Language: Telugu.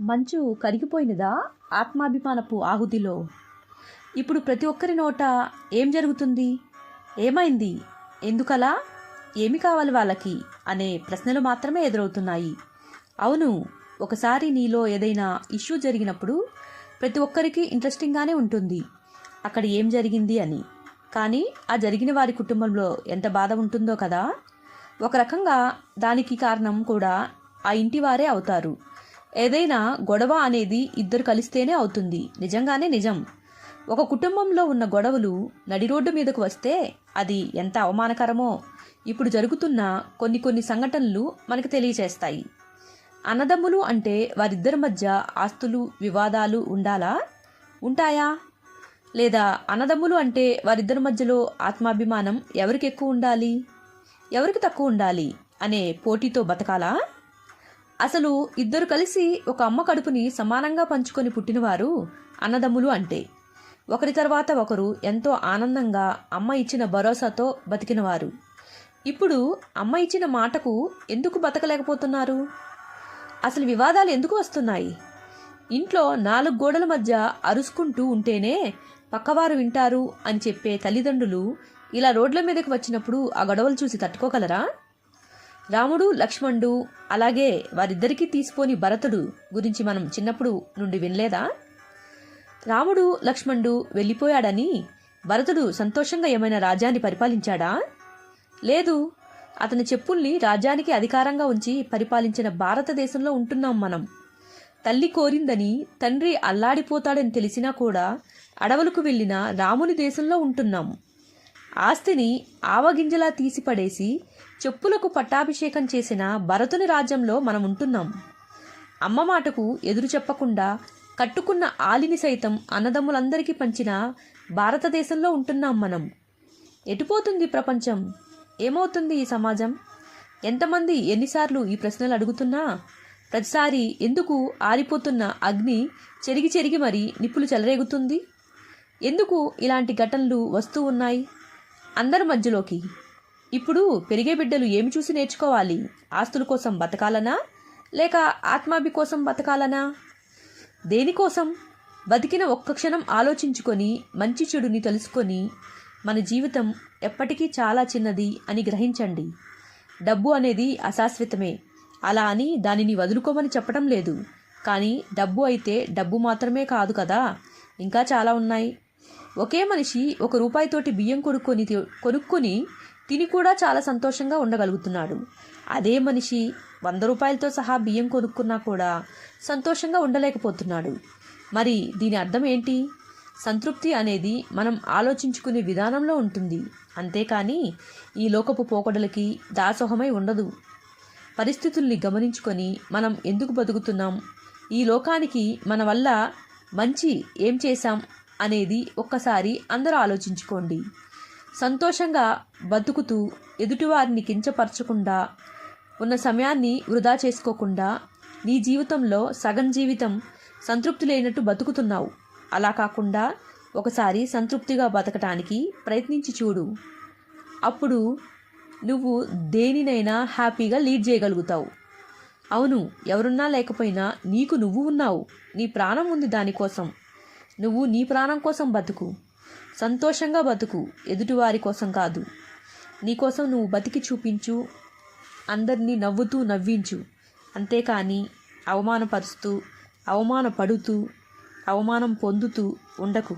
మంచు కరిగిపోయినదా? ఆత్మాభిమానపు ఆహుతిలో. ఇప్పుడు ప్రతి ఒక్కరి నోట ఏం జరుగుతుంది? ఏమైంది? ఎందుకలా? ఏమి కావాలి వాళ్ళకి? అనే ప్రశ్నలు మాత్రమే ఎదురవుతున్నాయి. అవును ఒకసారి నీలో ఏదైనా ఇష్యూ జరిగినప్పుడు ప్రతి ఒక్కరికి ఇంట్రెస్టింగ్గానే ఉంటుంది. అక్కడ ఏం జరిగింది అని. కానీ ఆ జరిగిన వారి కుటుంబంలో ఎంత బాధ ఉంటుందో కదా? ఒక రకంగా దానికి కారణం కూడా ఆ ఇంటి వారే అవుతారు. ఏదైనా గొడవ అనేది ఇద్దరు కలిస్తేనే అవుతుంది. నిజంగానే నిజం. ఒక కుటుంబంలో ఉన్న గొడవలు నడి రోడ్డు మీదకు వస్తే అది ఎంత అవమానకరమో ఇప్పుడు జరుగుతున్న కొన్ని కొన్ని సంఘటనలు మనకు తెలియచేస్తాయి. అన్నదమ్ములు అంటే వారిద్దరి మధ్య ఆస్తులు వివాదాలు ఉండాలా? ఉంటాయా? లేదా అన్నదమ్ములు అంటే వారిద్దరి మధ్యలో ఆత్మాభిమానం ఎవరికి ఎక్కువ ఉండాలి? ఎవరికి తక్కువ ఉండాలి? అనే పోటీతో బతకాలా? అసలు ఇద్దరు కలిసి ఒక అమ్మ కడుపుని సమానంగా పంచుకొని పుట్టినవారు అన్నదమ్ములు అంటే. ఒకరి తర్వాత ఒకరు ఎంతో ఆనందంగా అమ్మ ఇచ్చిన భరోసాతో బతికినవారు. ఇప్పుడు అమ్మ ఇచ్చిన మాటకు ఎందుకు బతకలేకపోతున్నారు? అసలు వివాదాలు ఎందుకు వస్తున్నాయి? ఇంట్లో నాలుగు గోడల మధ్య అరుసుకుంటూ ఉంటేనే పక్కవారు వింటారు అని చెప్పే తల్లిదండ్రులు ఇలా రోడ్ల మీదకి వచ్చినప్పుడు ఆ గొడవలు చూసి తట్టుకోగలరా? రాముడు లక్ష్మణుడు అలాగే వారిద్దరికీ తీసిపోని భరతుడు గురించి మనం చిన్నప్పుడు నుండి వినలేదా? రాముడు లక్ష్మణుడు వెళ్ళిపోయాడని భరతుడు సంతోషంగా ఏమైనా రాజ్యాన్ని పరిపాలించాడా? లేదు. అతని చెప్పుల్ని రాజ్యానికి అధికారంగా ఉంచి పరిపాలించిన భారతదేశంలో ఉంటున్నాం మనం. తల్లి కోరిందని తండ్రి అల్లాడిపోతాడని తెలిసినా కూడా అడవులకు వెళ్ళిన రాముని దేశంలో ఉంటున్నాం. ఆస్తిని ఆవగింజలా తీసిపడేసి చెప్పులకు పట్టాభిషేకం చేసిన భరతుని రాజ్యంలో మనం ఉంటున్నాం. అమ్మ మాటకు ఎదురు చెప్పకుండా కట్టుకున్న ఆలిని సైతం అన్నదమ్ములందరికీ పంచిన భారతదేశంలో ఉంటున్నాం మనం. ఎటుపోతుంది ప్రపంచం? ఏమవుతుంది ఈ సమాజం? ఎంతమంది ఎన్నిసార్లు ఈ ప్రశ్నలు అడుగుతున్నా? ప్రతిసారి ఎందుకు ఆరిపోతున్న అగ్ని చెరిగి చెరిగి మరి నిప్పులు చెలరేగుతుంది? ఎందుకు ఇలాంటి ఘటనలు వస్తూ ఉన్నాయి? అందరి మధ్యలోకి. ఇప్పుడు పెరిగే బిడ్డలు ఏమి చూసి నేర్చుకోవాలి? ఆస్తుల కోసం బతకాలనా? లేక ఆత్మాభి కోసం బతకాలనా? దేనికోసం? బతికిన ఒక్క క్షణం ఆలోచించుకొని మంచి చెడుని తెలుసుకొని మన జీవితం ఎప్పటికీ చాలా చిన్నది అని గ్రహించండి. డబ్బు అనేది అశాశ్వతమే. అలా అని దానిని వదులుకోమని చెప్పడం లేదు. కానీ డబ్బు అయితే డబ్బు మాత్రమే కాదు కదా. ఇంకా చాలా ఉన్నాయి. ఒకే మనిషి ఒక రూపాయితోటి బియ్యం కొనుక్కొని కొనుక్కొని తిని కూడా చాలా సంతోషంగా ఉండగలుగుతున్నాడు. అదే మనిషి వంద రూపాయలతో సహా బియ్యం కొనుక్కున్నా కూడా సంతోషంగా ఉండలేకపోతున్నాడు. మరి దీని అర్థం ఏంటి? సంతృప్తి అనేది మనం ఆలోచించుకునే విధానంలో ఉంటుంది. అంతేకాని ఈ లోకపు పోకడలకి దాసోహమై ఉండదు. పరిస్థితుల్ని గమనించుకొని మనం ఎందుకు బతుకుతున్నాం? ఈ లోకానికి మన వల్ల మంచి ఏం చేశాం? అనేది ఒక్కసారి అందరూ ఆలోచించుకోండి. సంతోషంగా బతుకుతూ ఎదుటివారిని కించపరచకుండా ఉన్న సమయాన్ని వృధా చేసుకోకుండా నీ జీవితంలో సగం జీవితం సంతృప్తి లేనట్టు బతుకుతున్నావు. అలా కాకుండా ఒకసారి సంతృప్తిగా బతకటానికి ప్రయత్నించి చూడు. అప్పుడు నువ్వు దేనినైనా హ్యాపీగా లీడ్ చేయగలుగుతావు. అవును ఎవరున్నా లేకపోయినా నీకు నువ్వు ఉన్నావు. నీ ప్రాణం ఉంది దానికోసం. నువ్వు నీ ప్రాణం కోసం బతుకు. సంతోషంగా బతుకు. ఎదుటివారి కోసం కాదు. నీకోసం నువ్వు బతికి చూపించు. అందరినీ నవ్వుతూ నవ్వించు. అంతేకాని అవమానపరుస్తూ అవమానపడుతూ అవమానం పొందుతూ ఉండకు.